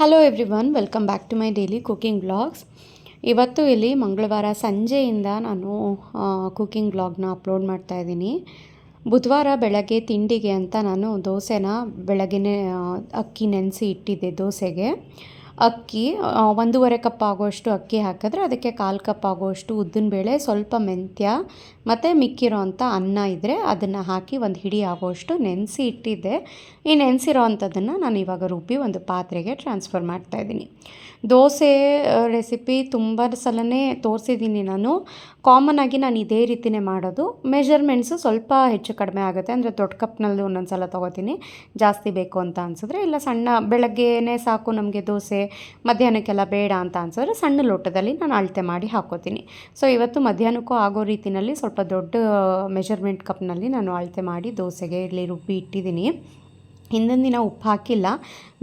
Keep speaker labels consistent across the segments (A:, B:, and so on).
A: Hello everyone welcome back to my daily cooking blogs ಇವತ್ತು ಇಲ್ಲಿ ಮಂಗಳವಾರ ಸಂಜೆಯಿಂದ ನಾನು ಕುಕಿಂಗ್ ಬ್ಲಾಗ್ನ ಅಪ್ಲೋಡ್ ಮಾಡ್ತಾ ಇದ್ದೀನಿ. ಬುಧವಾರ ಬೆಳಗ್ಗೆ ತಿಂಡಿಗೆ ಅಂತ ನಾನು ದೋಸೆನ ಬೆಳಗ್ಗೆನೇ ಅಕ್ಕಿ ನೆನೆಸಿ ಇಟ್ಟಿದ್ದೆ ದೋಸೆಗೆ. ಅಕ್ಕಿ ಒಂದೂವರೆ ಕಪ್ ಆಗುವಷ್ಟು ಅಕ್ಕಿ ಹಾಕಿದ್ರೆ ಅದಕ್ಕೆ ಕಾಲು ಕಪ್ ಆಗುವಷ್ಟು ಉದ್ದಿನಬೇಳೆ ಸ್ವಲ್ಪ ಮೆಂತ್ಯ ಮತ್ತು ಮಿಕ್ಕಿರೋ ಅಂಥ ಅನ್ನ ಇದ್ದರೆ ಅದನ್ನು ಹಾಕಿ ಒಂದು ಹಿಡಿ ಆಗುವಷ್ಟು ನೆನೆಸಿ ಇಟ್ಟಿದ್ದೆ. ಈ ನೆನೆಸಿರೋ ಅಂಥದ್ದನ್ನು ನಾನು ಇವಾಗ ರುಬ್ಬಿ ಒಂದು ಪಾತ್ರೆಗೆ ಟ್ರಾನ್ಸ್ಫರ್ ಮಾಡ್ತಾಯಿದ್ದೀನಿ ದೋಸೆ ರೆಸಿಪಿ ತುಂಬ ಸಲನೇ ತೋರಿಸಿದ್ದೀನಿ ನಾನು. ಕಾಮನ್ ಆಗಿ ನಾನು ಇದೇ ರೀತಿನೇ ಮಾಡೋದು. ಮೆಷರ್ಮೆಂಟ್ಸು ಸ್ವಲ್ಪ ಹೆಚ್ಚು ಕಡಿಮೆ ಆಗುತ್ತೆ. ಅಂದರೆ ದೊಡ್ಡ ಕಪ್ನಲ್ಲಿ ಒಂದೊಂದು ಸಲ ತೊಗೋತೀನಿ. ಜಾಸ್ತಿ ಬೇಕು ಅಂತ ಅನಿಸಿದ್ರೆ ಇಲ್ಲ ಸಣ್ಣ, ಬೆಳಗ್ಗೆನೇ ಸಾಕು ನಮಗೆ ದೋಸೆ. ಮಧ್ಯಾಹ್ನಕ್ಕೆಲ್ಲ ಬೇಡ ಅಂತ ಅನ್ಸಿದ್ರೆ ಸಣ್ಣ ಲೋಟದಲ್ಲಿ ನಾನು ಅಳತೆ ಮಾಡಿ ಹಾಕೋತೀನಿ. ಸೊ ಇವತ್ತು ಮಧ್ಯಾಹ್ನಕ್ಕೂ ಆಗೋ ರೀತಿಯಲ್ಲಿ ಸ್ವಲ್ಪ ದೊಡ್ಡ ಮೆಷರ್ಮೆಂಟ್ ಕಪ್ನಲ್ಲಿ ನಾನು ಅಳತೆ ಮಾಡಿ ದೋಸೆಗೆ, ಇಲ್ಲಿ ರುಬ್ಬಿ ಇಟ್ಟಿದ್ದೀನಿ. ಹಿಂದಿನ ದಿನ ಉಪ್ಪು ಹಾಕಿಲ್ಲ,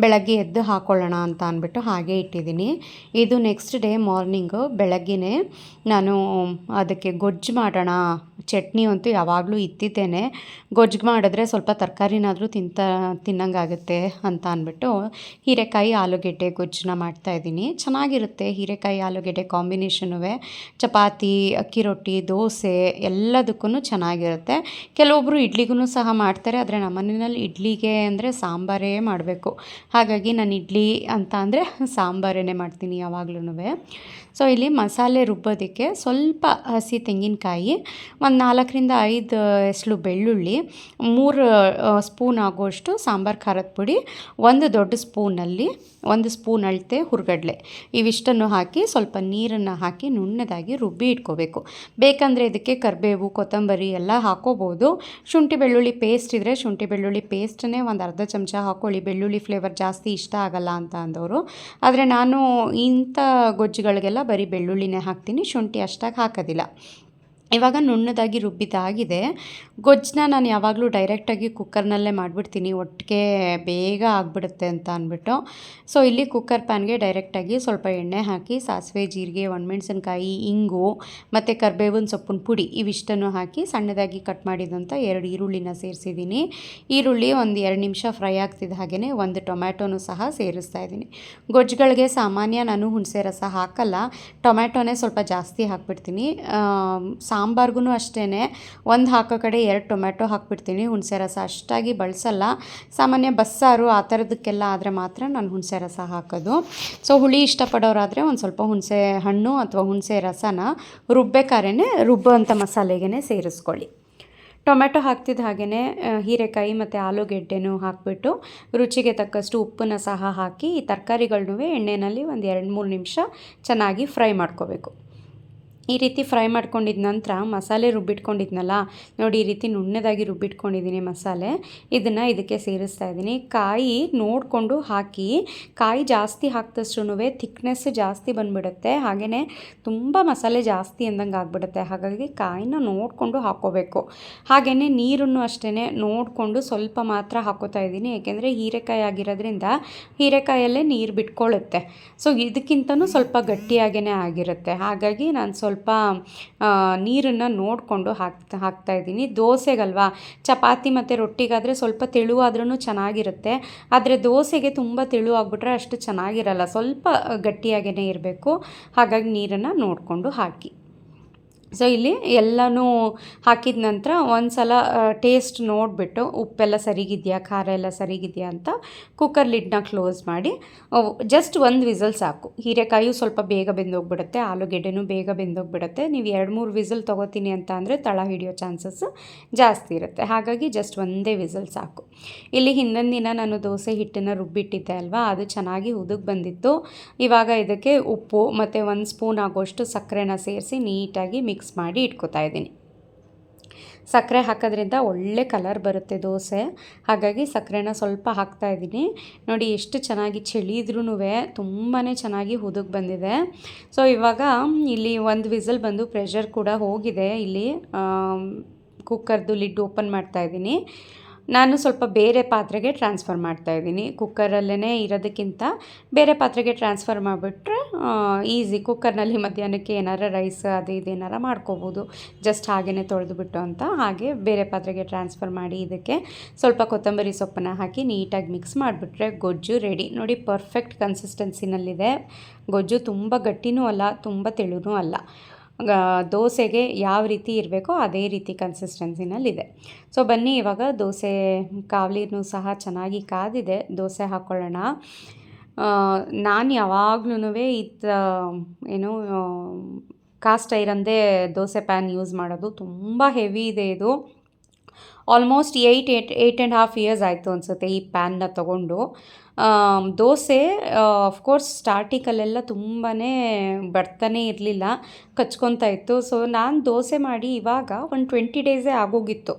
A: ಬೆಳಗ್ಗೆ ಎದ್ದು ಹಾಕ್ಕೊಳ್ಳೋಣ ಅಂತ ಅಂದ್ಬಿಟ್ಟು ಹಾಗೆ ಇಟ್ಟಿದ್ದೀನಿ. ಇದು ನೆಕ್ಸ್ಟ್ ಡೇ ಮಾರ್ನಿಂಗು ಬೆಳಗ್ಗೆನೇ ನಾನು ಅದಕ್ಕೆ ಗೊಜ್ಜು ಮಾಡೋಣ, ಚಟ್ನಿ ಅಂತೂ ಯಾವಾಗಲೂ ಇತ್ತಿದ್ದೇನೆ. ಗೊಜ್ಜು ಮಾಡಿದ್ರೆ ಸ್ವಲ್ಪ ತರಕಾರಿನಾದರೂ ತಿಂತ, ತಿನ್ನಂಗಾಗುತ್ತೆ ಅಂತ ಅಂದ್ಬಿಟ್ಟು ಹೀರೆಕಾಯಿ, ಆಲೂಗೆಡ್ಡೆ ಗೊಜ್ಜನ್ನ ಮಾಡ್ತಾಯಿದ್ದೀನಿ ಚೆನ್ನಾಗಿರುತ್ತೆ ಹೀರೆಕಾಯಿ, ಆಲೂಗೆಡ್ಡೆ ಕಾಂಬಿನೇಷನು ಚಪಾತಿ, ಅಕ್ಕಿ ರೊಟ್ಟಿ, ದೋಸೆ ಎಲ್ಲದಕ್ಕೂ ಚೆನ್ನಾಗಿರುತ್ತೆ. ಕೆಲವೊಬ್ಬರು ಇಡ್ಲಿಗೂ ಸಹ ಮಾಡ್ತಾರೆ, ಆದರೆ ನಮ್ಮ ಮನೆಯಲ್ಲಿ ಇಡ್ಲಿಗೆ ಅಂದರೆ ಸಾಂಬಾರೇ ಮಾಡಬೇಕು. ಹಾಗಾಗಿ ನಾನು ಇಡ್ಲಿ ಅಂತ ಅಂದರೆ ಸಾಂಬಾರೇ ಮಾಡ್ತೀನಿ ಯಾವಾಗ್ಲೂ ಸೊ ಇಲ್ಲಿ ಮಸಾಲೆ ರುಬ್ಬೋದಕ್ಕೆ ಸ್ವಲ್ಪ ಹಸಿ ತೆಂಗಿನಕಾಯಿ, ಒಂದು ನಾಲ್ಕರಿಂದ ಐದು ಎಸಳು ಬೆಳ್ಳುಳ್ಳಿ, ಮೂರು ಸ್ಪೂನ್ ಆಗುವಷ್ಟು ಸಾಂಬಾರು ಖಾರದ ಪುಡಿ, ಒಂದು ದೊಡ್ಡ ಸ್ಪೂನಲ್ಲಿ ಒಂದು ಸ್ಪೂನ್ ಅಳತೆ ಹುರ್ಗಡ್ಲೆ. ಇವಿಷ್ಟನ್ನು ಹಾಕಿ ಸ್ವಲ್ಪ ನೀರನ್ನು ಹಾಕಿ ನುಣ್ಣದಾಗಿ ರುಬ್ಬಿ ಇಟ್ಕೋಬೇಕು. ಬೇಕಂದರೆ ಇದಕ್ಕೆ ಕರಿಬೇವು, ಕೊತ್ತಂಬರಿ ಎಲ್ಲ ಹಾಕೋಬೋದು. ಶುಂಠಿ ಬೆಳ್ಳುಳ್ಳಿ ಪೇಸ್ಟ್ ಇದ್ದರೆ ಶುಂಠಿ ಬೆಳ್ಳುಳ್ಳಿ ಪೇಸ್ಟನ್ನೇ ಒಂದು ಅರ್ಧ ಚಮಚ ಹಾಕ್ಕೊಳ್ಳಿ. ಬೆಳ್ಳುಳ್ಳಿ ಫ್ಲೇವರ್ ಜಾಸ್ತಿ ಇಷ್ಟ ಆಗಲ್ಲ ಅಂತ ಅಂದವರು. ಆದರೆ ನಾನು ಇಂಥ ಗೊಜ್ಜುಗಳಿಗೆಲ್ಲ ಬರೀ ಬೆಳ್ಳುಳ್ಳಿನೇ ಹಾಕ್ತೀನಿ. ಶುಂಠಿ ಅಷ್ಟಾಗಿ ಹಾಕೋದಿಲ್ಲ. ಇವಾಗ ನುಣ್ಣದಾಗಿ ರುಬ್ಬಿದ್ದಾಗಿದೆ. ಗೊಜ್ಜನ್ನ ನಾನು ಯಾವಾಗಲೂ ಡೈರೆಕ್ಟಾಗಿ ಕುಕ್ಕರ್ನಲ್ಲೇ ಮಾಡಿಬಿಡ್ತೀನಿ. ಒಟ್ಟಿಗೆ ಬೇಗ ಆಗಿಬಿಡುತ್ತೆ ಅಂತ ಅಂದ್ಬಿಟ್ಟು ಸೊ ಇಲ್ಲಿ ಕುಕ್ಕರ್ ಪ್ಯಾನ್ಗೆ ಡೈರೆಕ್ಟಾಗಿ ಸ್ವಲ್ಪ ಎಣ್ಣೆ ಹಾಕಿ, ಸಾಸಿವೆ, ಜೀರಿಗೆ, ಒಣಮೆಣಸಿನ್ಕಾಯಿ, ಇಂಗು, ಮತ್ತು ಕರ್ಬೇವಿನ ಸೊಪ್ಪಿನ ಪುಡಿ ಇವಿಷ್ಟನ್ನು ಹಾಕಿ ಸಣ್ಣದಾಗಿ ಕಟ್ ಮಾಡಿದಂಥ ಎರಡು ಈರುಳ್ಳಿನ ಸೇರಿಸಿದ್ದೀನಿ. ಈರುಳ್ಳಿ ಒಂದು ಎರಡು ನಿಮಿಷ ಫ್ರೈ ಆಗ್ತಿದ್ದ ಹಾಗೆಯೇ ಒಂದು ಟೊಮ್ಯಾಟೊನೂ ಸಹ ಸೇರಿಸ್ತಾ ಇದ್ದೀನಿ. ಗೊಜ್ಜುಗಳಿಗೆ ಸಾಮಾನ್ಯ ನಾನು ಹುಣಸೆ ರಸ ಹಾಕಲ್ಲ. ಟೊಮ್ಯಾಟೊನೇ ಸ್ವಲ್ಪ ಜಾಸ್ತಿ ಹಾಕ್ಬಿಡ್ತೀನಿ. ಸಾಂಬಾರ್ಗೂ ಅಷ್ಟೇ ಒಂದು ಹಾಕೋ ಕಡೆ ಎರಡು ಟೊಮ್ಯಾಟೊ ಹಾಕ್ಬಿಡ್ತೀನಿ. ಹುಣಸೆ ರಸ ಅಷ್ಟಾಗಿ ಬಳಸಲ್ಲ. ಸಾಮಾನ್ಯ ಬಸ್ಸಾರು ಆ ಥರದಕ್ಕೆಲ್ಲ ಆದರೆ ಮಾತ್ರ ನಾನು ಹುಣಸೆ ರಸ ಹಾಕೋದು. ಸೊ ಹುಳಿ ಇಷ್ಟಪಡೋರಾದರೆ ಒಂದು ಸ್ವಲ್ಪ ಹುಣಸೆ ಹಣ್ಣು ಅಥವಾ ಹುಣಸೆ ರಸನ ರುಬ್ಬೇಕಾರೇ ರುಬ್ಬೋಂಥ ಮಸಾಲೆಗೆ ಸೇರಿಸ್ಕೊಳ್ಳಿ. ಟೊಮೆಟೊ ಹಾಕ್ತಿದ್ದ ಹಾಗೆಯೇ ಹೀರೆಕಾಯಿ ಮತ್ತು ಆಲೂಗೆಡ್ಡೆನೂ ಹಾಕಿಬಿಟ್ಟು ರುಚಿಗೆ ತಕ್ಕಷ್ಟು ಉಪ್ಪನ್ನು ಸಹ ಹಾಕಿ ಈ ತರಕಾರಿಗಳನ್ನೂ ಎಣ್ಣೆಯಲ್ಲಿ ಒಂದು ಎರಡು ಮೂರು ನಿಮಿಷ ಚೆನ್ನಾಗಿ ಫ್ರೈ ಮಾಡ್ಕೋಬೇಕು. ಈ ರೀತಿ ಫ್ರೈ ಮಾಡ್ಕೊಂಡಿದ್ದ ನಂತರ ಮಸಾಲೆ ರುಬ್ಬಿಟ್ಕೊಂಡಿದ್ನಲ್ಲ, ನೋಡಿ ಈ ರೀತಿ ನುಣ್ಣದಾಗಿ ರುಬ್ಬಿಟ್ಕೊಂಡಿದ್ದೀನಿ ಮಸಾಲೆ. ಇದನ್ನು ಇದಕ್ಕೆ ಸೇರಿಸ್ತಾ ಇದ್ದೀನಿ. ಕಾಯಿ ನೋಡಿಕೊಂಡು ಹಾಕಿ, ಕಾಯಿ ಜಾಸ್ತಿ ಹಾಕ್ದಷ್ಟು ಥಿಕ್ನೆಸ್ ಜಾಸ್ತಿ ಬಂದುಬಿಡುತ್ತೆ. ಹಾಗೆಯೇ ತುಂಬ ಮಸಾಲೆ ಜಾಸ್ತಿ ಅಂದಂಗೆ ಆಗಿಬಿಡುತ್ತೆ. ಹಾಗಾಗಿ ಕಾಯಿನ ನೋಡಿಕೊಂಡು ಹಾಕೋಬೇಕು. ಹಾಗೆಯೇ ನೀರನ್ನು ಅಷ್ಟೇ ನೋಡಿಕೊಂಡು ಸ್ವಲ್ಪ ಮಾತ್ರ ಹಾಕೋತಾ ಇದ್ದೀನಿ. ಏಕೆಂದರೆ ಹೀರೆಕಾಯಿ ಆಗಿರೋದ್ರಿಂದ ಹೀರೆಕಾಯಲ್ಲೇ ನೀರು ಬಿಟ್ಕೊಳ್ಳುತ್ತೆ ಸೊ ಇದಕ್ಕಿಂತನೂ ಸ್ವಲ್ಪ ಗಟ್ಟಿಯಾಗೇ ಆಗಿರುತ್ತೆ. ಹಾಗಾಗಿ ನಾನು ಸ್ವಲ್ಪ ನೀರನ್ನು ನೋಡಿಕೊಂಡು ಹಾಕ್ತಾ ಹಾಕ್ತಾ ಇದ್ದೀನಿ. ದೋಸೆಗಲ್ವಾ? ಚಪಾತಿ ಮತ್ತು ರೊಟ್ಟಿಗಾದರೆ ಸ್ವಲ್ಪ ತೆಳುವಾದ್ರೂ ಚೆನ್ನಾಗಿರುತ್ತೆ. ಆದರೆ ದೋಸೆಗೆ ತುಂಬ ತೆಳು ಅಷ್ಟು ಚೆನ್ನಾಗಿರಲ್ಲ. ಸ್ವಲ್ಪ ಗಟ್ಟಿಯಾಗೇ ಇರಬೇಕು. ಹಾಗಾಗಿ ನೀರನ್ನು ನೋಡಿಕೊಂಡು ಹಾಕಿ. ಸೊ ಇಲ್ಲಿ ಎಲ್ಲನೂ ಹಾಕಿದ ನಂತರ ಒಂದು ಸಲ ಟೇಸ್ಟ್ ನೋಡಿಬಿಟ್ಟು ಉಪ್ಪೆಲ್ಲ ಸರಿಗಿದೆಯಾ, ಖಾರ ಎಲ್ಲ ಸರಿಗಿದೆಯಾ ಅಂತ ಕುಕ್ಕರ್ ಲಿಡ್ನ ಕ್ಲೋಸ್ ಮಾಡಿ ಜಸ್ಟ್ ಒಂದು ವಿಸಲ್ ಸಾಕು. ಹೀರೆಕಾಯಿಯು ಸ್ವಲ್ಪ ಬೇಗ ಬೆಂದೋಗ್ಬಿಡುತ್ತೆ, ಆಲೂಗೆಡ್ಡೆನೂ ಬೇಗ ಬೆಂದೋಗ್ಬಿಡುತ್ತೆ. ನೀವು ಎರಡು ಮೂರು ವಿಸಲ್ ತೊಗೋತೀನಿ ಅಂತ ಅಂದರೆ ತಳ ಹಿಡಿಯೋ ಚಾನ್ಸಸ್ ಜಾಸ್ತಿ ಇರುತ್ತೆ. ಹಾಗಾಗಿ ಜಸ್ಟ್ ಒಂದೇ ವಿಸಲ್ ಸಾಕು. ಇಲ್ಲಿ ಹಿಂದಿನ ದಿನ ನಾನು ದೋಸೆ ಹಿಟ್ಟನ್ನು ರುಬ್ಬಿಟ್ಟಿದ್ದೆ ಅಲ್ವಾ, ಅದು ಚೆನ್ನಾಗಿ ಉದುಗ್ ಬಂದಿತ್ತು. ಇವಾಗ ಇದಕ್ಕೆ ಉಪ್ಪು ಮತ್ತು ಒಂದು ಸ್ಪೂನ್ ಆಗೋಷ್ಟು ಸಕ್ಕರೆನ ಸೇರಿಸಿ ನೀಟಾಗಿ ಮಿಕ್ಸ್ ಮಾಡಿ ಇಟ್ಕೋತಾ ಇದ್ದೀನಿ. ಸಕ್ಕರೆ ಹಾಕೋದ್ರಿಂದ ಒಳ್ಳೆ ಕಲರ್ ಬರುತ್ತೆ ದೋಸೆ. ಹಾಗಾಗಿ ಸಕ್ಕರೆನ ಸ್ವಲ್ಪ ಹಾಕ್ತಾ ಇದ್ದೀನಿ. ನೋಡಿ ಎಷ್ಟು ಚೆನ್ನಾಗಿ ಚಳಿದ್ರೂ ತುಂಬಾ ಚೆನ್ನಾಗಿ ಹುದುಗ್ ಬಂದಿದೆ. ಸೊ ಇವಾಗ ಇಲ್ಲಿ ಒಂದು ವಿಸಲ್ ಬಂದು ಪ್ರೆಷರ್ ಕೂಡ ಹೋಗಿದೆ. ಇಲ್ಲಿ ಕುಕ್ಕರ್ದು ಲಿಡ್ ಓಪನ್ ಮಾಡ್ತಾ ಇದ್ದೀನಿ. ನಾನು ಸ್ವಲ್ಪ ಬೇರೆ ಪಾತ್ರೆಗೆ ಟ್ರಾನ್ಸ್ಫರ್ ಮಾಡ್ತಾ ಇದ್ದೀನಿ. ಕುಕ್ಕರಲ್ಲೇ ಇರೋದಕ್ಕಿಂತ ಬೇರೆ ಪಾತ್ರೆಗೆ ಟ್ರಾನ್ಸ್ಫರ್ ಮಾಡಿಬಿಟ್ರೆ ಈಸಿ ಕುಕ್ಕರ್ನಲ್ಲಿ ಮಧ್ಯಾಹ್ನಕ್ಕೆ ಏನಾರ ರೈಸ್ ಅದು ಇದು ಮಾಡ್ಕೋಬೋದು. ಜಸ್ಟ್ ಹಾಗೇ ತೊಳೆದುಬಿಟ್ಟು ಅಂತ. ಹಾಗೆ ಬೇರೆ ಪಾತ್ರೆಗೆ ಟ್ರಾನ್ಸ್ಫರ್ ಮಾಡಿ ಇದಕ್ಕೆ ಸ್ವಲ್ಪ ಕೊತ್ತಂಬರಿ ಸೊಪ್ಪನ್ನು ಹಾಕಿ ನೀಟಾಗಿ ಮಿಕ್ಸ್ ಮಾಡಿಬಿಟ್ರೆ ಗೊಜ್ಜು ರೆಡಿ ನೋಡಿ ಪರ್ಫೆಕ್ಟ್ ಕನ್ಸಿಸ್ಟೆನ್ಸಿನಲ್ಲಿದೆ ಗೊಜ್ಜು ತುಂಬ ಗಟ್ಟಿನೂ ಅಲ್ಲ, ತುಂಬ ತೆಳುನೂ ಅಲ್ಲ. ದೋಸೆಗೆ ಯಾವ ರೀತಿ ಇರಬೇಕೋ ಅದೇ ರೀತಿ ಕನ್ಸಿಸ್ಟೆನ್ಸಿನಲ್ಲಿದೆ ಸೊ ಬನ್ನಿ, ಇವಾಗ ದೋಸೆ ಕಾವಲಿನೂ ಸಹ ಚೆನ್ನಾಗಿ ಕಾದಿದೆ. ದೋಸೆ ಹಾಕ್ಕೊಳ್ಳೋಣ ನಾನು ಯಾವಾಗ್ಲೂ ಇತ್ತ ಏನು ಕಾಸ್ಟ್ ಐರನ್ದೇ ದೋಸೆ ಪ್ಯಾನ್ ಯೂಸ್ ಮಾಡೋದು. ತುಂಬ ಹೆವಿ ಇದೆ ಇದು. Almost eight eight eight and half years ಆಯಿತು ಅನಿಸುತ್ತೆ ಈ ಪ್ಯಾನ್ನ ತೊಗೊಂಡು. ದೋಸೆ ಅಫ್ಕೋರ್ಸ್ ಸ್ಟಾರ್ಟಿಕಲ್ಲೆಲ್ಲ ತುಂಬಾ ಬರ್ತಾನೆ ಇರಲಿಲ್ಲ ಕಚ್ಕೊತಾ ಇತ್ತು. ಸೊ ನಾನು ದೋಸೆ ಮಾಡಿ ಇವಾಗ ಒಂದು ಟ್ವೆಂಟಿ ಡೇಸೇ ಆಗೋಗಿತ್ತು.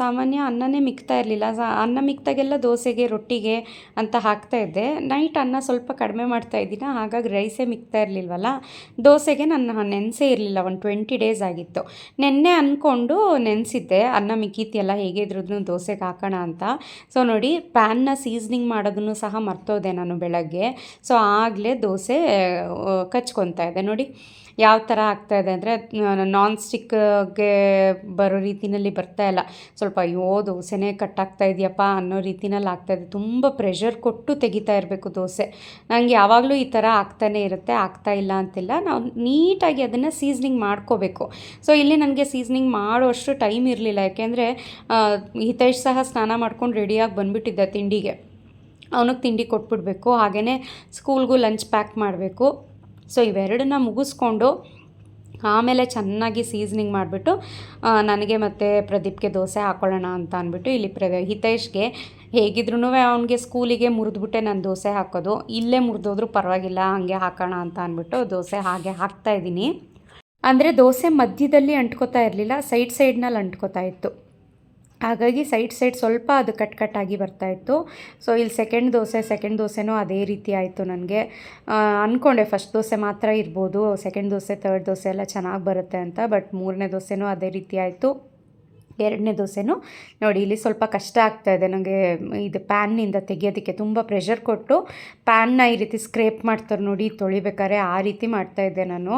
A: ಸಾಮಾನ್ಯ ಅನ್ನನೇ ಮಿಕ್ತಾ ಇರಲಿಲ್ಲ. ಅನ್ನ ಮಿಕ್ತಾಗೆಲ್ಲ ದೋಸೆಗೆ, ರೊಟ್ಟಿಗೆ ಅಂತ ಹಾಕ್ತಾ ಇದ್ದೆ. ನೈಟ್ ಅನ್ನ ಸ್ವಲ್ಪ ಕಡಿಮೆ ಮಾಡ್ತಾ ಇದ್ದೀನಿ, ಹಾಗಾಗಿ ರೈಸೇ ಮಿಕ್ತಾ ಇರಲಿಲ್ವಲ್ಲ. ದೋಸೆಗೆ ನನ್ನ ನೆನೆಸೇ ಇರಲಿಲ್ಲ, ಒಂದು ಟ್ವೆಂಟಿ ಡೇಸ್ ಆಗಿತ್ತು. ನೆನ್ನೆ ಅಂದ್ಕೊಂಡು ನೆನೆಸಿದ್ದೆ, ಅನ್ನ ಮಿಕ್ಕಿತಿಯಲ್ಲ, ಹೇಗೆ ಇದ್ರೂ ದೋಸೆಗೆ ಹಾಕೋಣ ಅಂತ. ಸೊ ನೋಡಿ ಪ್ಯಾನ್ನ ಸೀಸ್ನಿಂಗ್ ಮಾಡೋದನ್ನು ಸಹ ಮರ್ತೋದೆ ನಾನು ಬೆಳಗ್ಗೆ. ಸೊ ಆಗಲೇ ದೋಸೆ ಕಚ್ಕೊತಾ ಇದೆ ನೋಡಿ, ಯಾವ ಥರ ಆಗ್ತಾಯಿದೆ ಅಂದರೆ ನಾನ್ ಸ್ಟಿಕ್ಗೆ ಬರೋ ರೀತಿಯಲ್ಲಿ ಬರ್ತಾ ಇಲ್ಲ. ಸ್ವಲ್ಪ ಅಯ್ಯೋ, ದೋಸೆನೇ ಕಟ್ಟಾಗ್ತಾ ಇದೆಯಪ್ಪ ಅನ್ನೋ ರೀತಿನಲ್ಲಿ ಇದೆ. ತುಂಬ ಪ್ರೆಷರ್ ಕೊಟ್ಟು ತೆಗಿತಾ ಇರಬೇಕು ದೋಸೆ. ನನಗೆ ಯಾವಾಗಲೂ ಈ ಥರ ಆಗ್ತಾನೆ ಇರುತ್ತೆ, ಆಗ್ತಾ ಇಲ್ಲ ಅಂತಿಲ್ಲ. ನಾವು ನೀಟಾಗಿ ಅದನ್ನು ಸೀಸ್ನಿಂಗ್ ಮಾಡ್ಕೋಬೇಕು. ಸೊ ಇಲ್ಲಿ ನನಗೆ ಸೀಸ್ನಿಂಗ್ ಮಾಡೋಷ್ಟು ಟೈಮ್ ಇರಲಿಲ್ಲ. ಯಾಕೆಂದರೆ ಹಿತೈಷ್ ಸಹ ಸ್ನಾನ ಮಾಡ್ಕೊಂಡು ರೆಡಿಯಾಗಿ ಬಂದುಬಿಟ್ಟಿದ್ದೆ ತಿಂಡಿಗೆ. ಅವನಿಗೆ ತಿಂಡಿ ಕೊಟ್ಬಿಡ್ಬೇಕು. ಹಾಗೆಯೇ ಸ್ಕೂಲ್ಗೂ ಲಂಚ್ ಪ್ಯಾಕ್ ಮಾಡಬೇಕು. ಸೊ, ಇವೆರಡನ್ನ ಮುಗಿಸ್ಕೊಂಡು ಆಮೇಲೆ ಚೆನ್ನಾಗಿ ಸೀಸ್ನಿಂಗ್ ಮಾಡಿಬಿಟ್ಟು ನನಗೆ ಮತ್ತು ಪ್ರದೀಪ್ಗೆ ದೋಸೆ ಹಾಕ್ಕೊಳ್ಳೋಣ ಅಂತ ಅಂದ್ಬಿಟ್ಟು ಇಲ್ಲಿ ಪ್ರ, ಹಿತೇಶ್ಗೆ ಹೇಗಿದ್ರೂ ಅವನಿಗೆ ಸ್ಕೂಲಿಗೆ ಮುರಿದ್ಬಿಟ್ಟೆ ನಾನು ದೋಸೆ ಹಾಕೋದು. ಇಲ್ಲೇ ಮುರಿದೋದ್ರು ಪರವಾಗಿಲ್ಲ, ಹಾಗೆ ಹಾಕೋಣ ಅಂತ ಅಂದ್ಬಿಟ್ಟು ದೋಸೆ ಹಾಗೆ ಹಾಕ್ತಾ ಇದ್ದೀನಿ. ಅಂದರೆ ದೋಸೆ ಮಧ್ಯದಲ್ಲಿ ಅಂಟ್ಕೋತಾ ಇರಲಿಲ್ಲ, ಸೈಡ್ ಸೈಡ್ನಲ್ಲಿ ಅಂಟ್ಕೋತಾ ಇತ್ತು. ಹಾಗಾಗಿ ಸೈಡ್ ಸೈಡ್ ಸ್ವಲ್ಪ ಅದು ಕಟ್ ಕಟ್ಟಾಗಿ ಬರ್ತಾಯಿತ್ತು ಸೊ ಇಲ್ಲಿ ಸೆಕೆಂಡ್ ದೋಸೆ ಸೆಕೆಂಡ್ ದೋಸೆನೂ ಅದೇ ರೀತಿ ಆಯಿತು ನನಗೆ. ಅಂದ್ಕೊಂಡೆ ಫಸ್ಟ್ ದೋಸೆ ಮಾತ್ರ ಇರ್ಬೋದು ಸೆಕೆಂಡ್ ದೋಸೆ ತರ್ಡ್ ದೋಸೆ ಎಲ್ಲ ಚೆನ್ನಾಗಿ ಬರುತ್ತೆ ಅಂತ ಬಟ್ ಮೂರನೇ ದೋಸೆನೂ ಅದೇ ರೀತಿ ಆಯಿತು. ಎರಡನೇ ದೋಸೆನೂ ನೋಡಿ, ಇಲ್ಲಿ ಸ್ವಲ್ಪ ಕಷ್ಟ ಆಗ್ತಾ ಇದೆ. ನನಗೆ ಇದು ಪ್ಯಾನ್ನಿಂದ ತೆಗಿಯೋದಕ್ಕೆ ತುಂಬ ಪ್ರೆಷರ್ ಕೊಟ್ಟು ಪ್ಯಾನ್ನ ಈ ರೀತಿ ಸ್ಕ್ರೇಪ್ ಮಾಡ್ತಾರೆ ನೋಡಿ, ತೊಳಿಬೇಕಾದ್ರೆ ಆ ರೀತಿ ಮಾಡ್ತಾಯಿದ್ದೆ ನಾನು.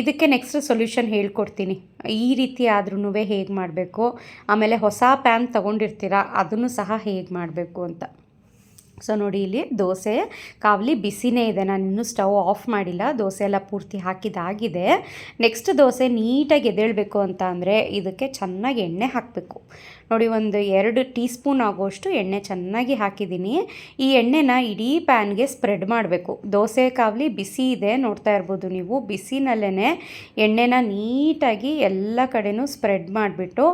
A: ಇದಕ್ಕೆ ನೆಕ್ಸ್ಟ್ ಸೊಲ್ಯೂಷನ್ ಹೇಳ್ಕೊಡ್ತೀನಿ. ಈ ರೀತಿ ಆದ್ರೂ ಹೇಗೆ ಮಾಡಬೇಕು? ಆಮೇಲೆ ಹೊಸ ಪ್ಯಾನ್ ತೊಗೊಂಡಿರ್ತೀರ, ಅದನ್ನು ಸಹ ಹೇಗೆ ಮಾಡಬೇಕು ಅಂತ. ಸೊ ನೋಡಿ ಇಲ್ಲಿ ದೋಸೆ, ಕಾವಲಿ ಬಿಸಿನೇ ಇದೆ. ನಾನು ಇನ್ನೂ ಸ್ಟವ್ ಆಫ್ ಮಾಡಿಲ್ಲ. ದೋಸೆ ಎಲ್ಲ ಪೂರ್ತಿ ಹಾಕಿದಾಗಿದೆ. ನೆಕ್ಸ್ಟ್ ದೋಸೆ ನೀಟಾಗಿ ಎದ್ದೇಳಬೇಕು ಅಂತ ಅಂದರೆ ಇದಕ್ಕೆ ಚೆನ್ನಾಗಿ ಎಣ್ಣೆ ಹಾಕಬೇಕು. ನೋಡಿ, ಒಂದು ಎರಡು ಟೀ ಸ್ಪೂನ್ ಆಗೋಷ್ಟು ಎಣ್ಣೆ ಚೆನ್ನಾಗಿ ಹಾಕಿದ್ದೀನಿ. ಈ ಎಣ್ಣೆನ ಇಡೀ ಪ್ಯಾನ್ಗೆ ಸ್ಪ್ರೆಡ್ ಮಾಡಬೇಕು. ದೋಸೆ ಕಾವಲಿ ಬಿಸಿ ಇದೆ, ನೋಡ್ತಾ ಇರ್ಬೋದು ನೀವು. ಬಿಸಿನಲ್ಲೇ ಎಣ್ಣೆನ ನೀಟಾಗಿ ಎಲ್ಲ ಕಡೆನೂ ಸ್ಪ್ರೆಡ್ ಮಾಡಿಬಿಟ್ಟು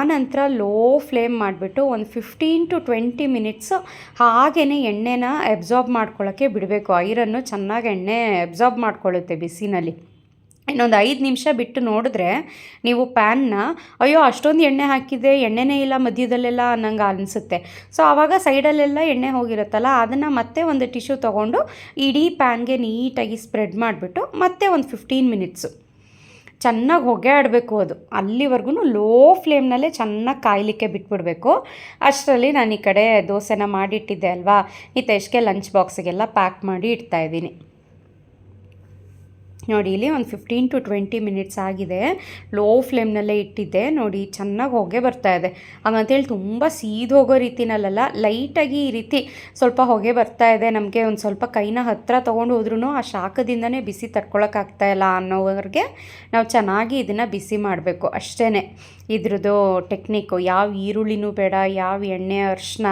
A: ಆನಂತರ ನಂತರ ಲೋ ಫ್ಲೇಮ್ ಮಾಡಿಬಿಟ್ಟು ಒಂದು ಫಿಫ್ಟೀನ್ ಟು ಟ್ವೆಂಟಿ ಮಿನಿಟ್ಸು ಹಾಗೇ ಎಣ್ಣೆನ ಅಬ್ಸಾರ್ಬ್ ಮಾಡ್ಕೊಳ್ಳೋಕ್ಕೆ ಬಿಡಬೇಕು. ಐರನ್ನು ಚೆನ್ನಾಗಿ ಎಣ್ಣೆ ಅಬ್ಸಾರ್ಬ್ ಮಾಡ್ಕೊಳ್ಳುತ್ತೆ ಬಿಸಿನಲ್ಲಿ. ಇನ್ನೊಂದು ಐದು ನಿಮಿಷ ಬಿಟ್ಟು ನೋಡಿದ್ರೆ ನೀವು ಪ್ಯಾನ್ನ, ಅಯ್ಯೋ, ಅಷ್ಟೊಂದು ಎಣ್ಣೆ ಹಾಕಿದೆ ಎಣ್ಣೆನೇ ಇಲ್ಲ ಮಧ್ಯದಲ್ಲೆಲ್ಲ ಅನ್ನಂಗೆ ಅನಿಸುತ್ತೆ. ಸೊ ಆವಾಗ ಸೈಡಲ್ಲೆಲ್ಲ ಎಣ್ಣೆ ಹೋಗಿರುತ್ತಲ್ಲ, ಅದನ್ನು ಮತ್ತೆ ಒಂದು ಟಿಶ್ಯೂ ತೊಗೊಂಡು ಇಡೀ ಪ್ಯಾನ್ಗೆ ನೀಟಾಗಿ ಸ್ಪ್ರೆಡ್ ಮಾಡಿಬಿಟ್ಟು ಮತ್ತೆ ಒಂದು ಫಿಫ್ಟೀನ್ ಮಿನಿಟ್ಸು. ಚೆನ್ನಾಗಿ ಹೊಗೆ ಆಡಬೇಕು ಅದು. ಅಲ್ಲಿವರೆಗೂ ಲೋ ಫ್ಲೇಮ್ನಲ್ಲೇ ಚೆನ್ನಾಗಿ ಕಾಯಲಿಕ್ಕೆ ಬಿಟ್ಬಿಡಬೇಕು. ಅಷ್ಟರಲ್ಲಿ ನಾನು ಈ ಕಡೆ ದೋಸೆನ ಮಾಡಿಟ್ಟಿದ್ದೆ ಅಲ್ವಾ? ಹಿತೈಷ್ಗೆ ಲಂಚ್ ಬಾಕ್ಸಿಗೆಲ್ಲ ಪ್ಯಾಕ್ ಮಾಡಿ ಇಡ್ತಾ ಇದ್ದೀನಿ. ನೋಡಿ, ಇಲ್ಲಿ ಒಂದು ಫಿಫ್ಟೀನ್ ಟು ಟ್ವೆಂಟಿ ಮಿನಿಟ್ಸ್ ಆಗಿದೆ. ಲೋ ಫ್ಲೇಮ್ನಲ್ಲೇ ಇಟ್ಟಿದ್ದೆ. ನೋಡಿ, ಚೆನ್ನಾಗಿ ಹೊಗೆ ಬರ್ತಾ ಇದೆ. ಹಾಗಂತೇಳಿ ತುಂಬ ಸೀದ್ ಹೋಗೋ ರೀತಿನಲ್ಲ ಲೈಟಾಗಿ ಈ ರೀತಿ ಸ್ವಲ್ಪ ಹೊಗೆ ಬರ್ತಾ ಇದೆ. ನಮಗೆ ಒಂದು ಸ್ವಲ್ಪ ಕೈನ ಹತ್ತಿರ ತೊಗೊಂಡು ಹೋದ್ರೂ ಆ ಶಾಖದಿಂದನೇ ಬಿಸಿ ತಡ್ಕೊಳಕ್ಕಾಗ್ತಾ ಇಲ್ಲ ಅನ್ನೋವ್ರಿಗೆ ನಾವು ಚೆನ್ನಾಗಿ ಇದನ್ನು ಬಿಸಿ ಮಾಡಬೇಕು ಅಷ್ಟೇ ಇದ್ರದ್ದು ಟೆಕ್ನಿಕ್ಕು ಯಾವ ಈರುಳ್ಳಿನೂ ಬೇಡ, ಯಾವ ಎಣ್ಣೆ ಅರ್ಶಿನ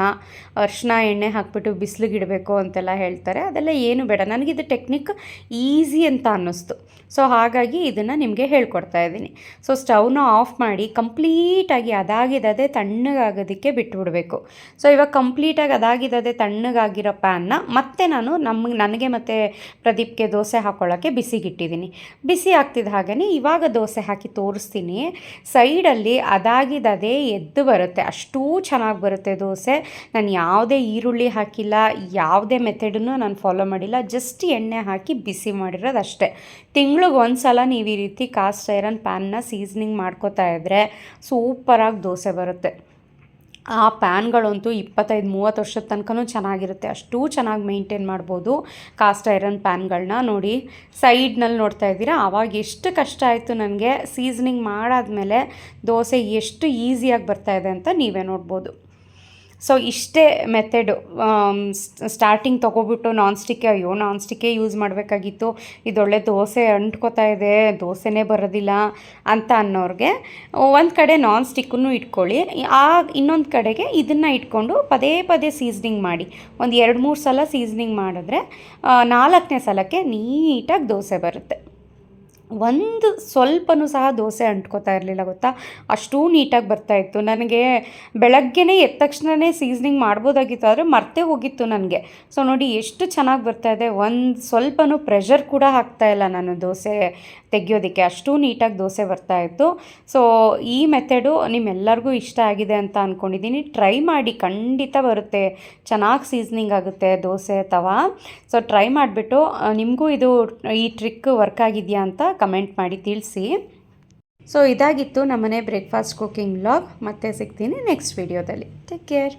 A: ಅರ್ಶಿನ ಎಣ್ಣೆ ಹಾಕ್ಬಿಟ್ಟು ಬಿಸಿಲಿಗೆ ಇಡಬೇಕು ಅಂತೆಲ್ಲ ಹೇಳ್ತಾರೆ. ಅದೆಲ್ಲ ಏನು ಬೇಡ. ನನಗಿದು ಟೆಕ್ನಿಕ್ ಈಸಿ ಅಂತ ಅನ್ನಿಸ್ತು. ಸೊ, ಹಾಗಾಗಿ ಇದನ್ನು ನಿಮಗೆ ಹೇಳ್ಕೊಡ್ತಾ ಇದ್ದೀನಿ. ಸೊ, ಸ್ಟವ್ನ ಆಫ್ ಮಾಡಿ ಕಂಪ್ಲೀಟಾಗಿ ಅದಾಗಿದ್ದದೇ ತಣ್ಣಗಾಗೋದಕ್ಕೆ ಬಿಟ್ಬಿಡಬೇಕು. ಸೊ, ಇವಾಗ ಕಂಪ್ಲೀಟಾಗಿ ಅದಾಗಿದ್ದದೇ ತಣ್ಣಗಾಗಿರೋ ಪ್ಯಾನ್ನ ಮತ್ತೆ ನಾನು ನಮಗೆ ನನಗೆ ಮತ್ತು ಪ್ರದೀಪ್ಗೆ ದೋಸೆ ಹಾಕೊಳ್ಳೋಕ್ಕೆ ಬಿಸಿಗಿಟ್ಟಿದ್ದೀನಿ. ಬಿಸಿ ಆಗ್ತಿದ್ದ ಹಾಗೆಯೇ ಇವಾಗ ದೋಸೆ ಹಾಕಿ ತೋರಿಸ್ತೀನಿ. ಸೈಡಲ್ಲಿ ಟೈಮಲ್ಲಿ ಅದಾಗಿದ್ದು ಅದೇ ಎದ್ದು ಬರುತ್ತೆ. ಅಷ್ಟೂ ಚೆನ್ನಾಗಿ ಬರುತ್ತೆ ದೋಸೆ. ನಾನು ಯಾವುದೇ ಈರುಳ್ಳಿ ಹಾಕಿಲ್ಲ, ಯಾವುದೇ ಮೆಥಡನ್ನು ನಾನು ಫಾಲೋ ಮಾಡಿಲ್ಲ. ಜಸ್ಟ್ ಎಣ್ಣೆ ಹಾಕಿ ಬಿಸಿ ಮಾಡಿರೋದು ಅಷ್ಟೇ. ತಿಂಗ್ಳಿಗೆ ಒಂದು ಸಲ ನೀವು ಈ ರೀತಿ ಕಾಸ್ಟ್ ಐರನ್ ಪ್ಯಾನ್ನ ಸೀಸ್ನಿಂಗ್ ಮಾಡ್ಕೋತಾ ಇದ್ದರೆ ಸೂಪರಾಗಿ ದೋಸೆ ಬರುತ್ತೆ. ಆ ಪ್ಯಾನ್ಗಳಂತೂ ಇಪ್ಪತ್ತೈದು, ಮೂವತ್ತು ವರ್ಷದ ತನಕನೂ ಚೆನ್ನಾಗಿರುತ್ತೆ. ಅಷ್ಟು ಚೆನ್ನಾಗಿ ಮೇಂಟೈನ್ ಮಾಡ್ಬೋದು ಕಾಸ್ಟ್ ಐರನ್ ಪ್ಯಾನ್ಗಳನ್ನ. ನೋಡಿ, ಸೈಡ್ನಲ್ಲಿ ನೋಡ್ತಾ ಇದ್ದೀರಾ? ಆವಾಗ ಎಷ್ಟು ಕಷ್ಟ ಆಯಿತು ನನಗೆ. ಸೀಸನಿಂಗ್ ಮಾಡಾದಮೇಲೆ ದೋಸೆ ಎಷ್ಟು ಈಸಿಯಾಗಿ ಬರ್ತಾಯಿದೆ ಅಂತ ನೀವೇ ನೋಡ್ಬೋದು. ಸೊ ಇಷ್ಟೇ ಮೆಥಡು ಸ್ಟಾರ್ಟಿಂಗ್ ತೊಗೊಬಿಟ್ಟು ನಾನ್ ಸ್ಟಿಕ್ಕೆ ಅಯ್ಯೋ ನಾನ್ ಸ್ಟಿಕ್ಕೇ ಯೂಸ್ ಮಾಡಬೇಕಾಗಿತ್ತು. ಇದೊಳ್ಳೆ ದೋಸೆ ಅಂಟ್ಕೋತಾ ಇದೆ, ದೋಸೆನೇ ಬರೋದಿಲ್ಲ ಅಂತ ಅನ್ನೋರಿಗೆ ಒಂದು ಕಡೆ ನಾನ್ ಸ್ಟಿಕ್ಕನ್ನು ಇಟ್ಕೊಳ್ಳಿ. ಆ, ಇನ್ನೊಂದು ಕಡೆಗೆ ಇದನ್ನು ಇಟ್ಕೊಂಡು ಪದೇ ಪದೇ ಸೀಸ್ನಿಂಗ್ ಮಾಡಿ. ಒಂದು ಎರಡು ಮೂರು ಸಲ ಸೀಸ್ನಿಂಗ್ ಮಾಡಿದ್ರೆ ನಾಲ್ಕನೇ ಸಲಕ್ಕೆ ನೀಟಾಗಿ ದೋಸೆ ಬರುತ್ತೆ. ಒಂದು ಸ್ವಲ್ಪನೂ ಸಹ ದೋಸೆ ಅಂಟ್ಕೋತಾ ಇರಲಿಲ್ಲ, ಗೊತ್ತಾ? ಅಷ್ಟೂ ನೀಟಾಗಿ ಬರ್ತಾಯಿತ್ತು ನನಗೆ ಬೆಳಗ್ಗೆನೇ ಎದ್ದ ತಕ್ಷಣವೇ ಸೀಸ್ನಿಂಗ್ ಮಾಡ್ಬೋದಾಗಿತ್ತು, ಆದರೆ ಮರ್ತೇ ಹೋಗಿತ್ತು ನನಗೆ. ಸೊ ನೋಡಿ, ಎಷ್ಟು ಚೆನ್ನಾಗಿ ಬರ್ತಾ ಇದೆ. ಒಂದು ಸ್ವಲ್ಪನೂ ಪ್ರೆಷರ್ ಕೂಡ ಹಾಕ್ತಾಯಿಲ್ಲ ನಾನು ದೋಸೆ ತೆಗಿಯೋದಕ್ಕೆ. ಅಷ್ಟೂ ನೀಟಾಗಿ ದೋಸೆ ಬರ್ತಾಯಿತ್ತು ಸೊ ಈ ಮೆಥಡು ನಿಮ್ಮೆಲ್ಲರಿಗೂ ಇಷ್ಟ ಆಗಿದೆ ಅಂತ ಅಂದ್ಕೊಂಡಿದ್ದೀನಿ ಟ್ರೈ ಮಾಡಿ, ಖಂಡಿತ ಬರುತ್ತೆ. ಚೆನ್ನಾಗಿ ಸೀಸ್ನಿಂಗ್ ಆಗುತ್ತೆ ದೋಸೆ, ತವಾ. ಸೊ ಟ್ರೈ ಮಾಡಿಬಿಟ್ಟು, ನಿಮಗೂ ಇದು ಈ ಟ್ರಿಕ್ ವರ್ಕ್ ಆಗಿದೆಯಾ ಅಂತ ಕಮೆಂಟ್ ಮಾಡಿ ತಿಳಿಸಿ. ಸೊ ಇದಾಗಿತ್ತು ನಮ್ಮನೆ ಬ್ರೇಕ್ಫಾಸ್ಟ್ ಕುಕಿಂಗ್ ವ್ಲಾಗ್ ಮತ್ತೆ ಸಿಗ್ತೀನಿ ನೆಕ್ಸ್ಟ್ ವಿಡಿಯೋದಲ್ಲಿ ಟೇಕ್ ಕೇರ್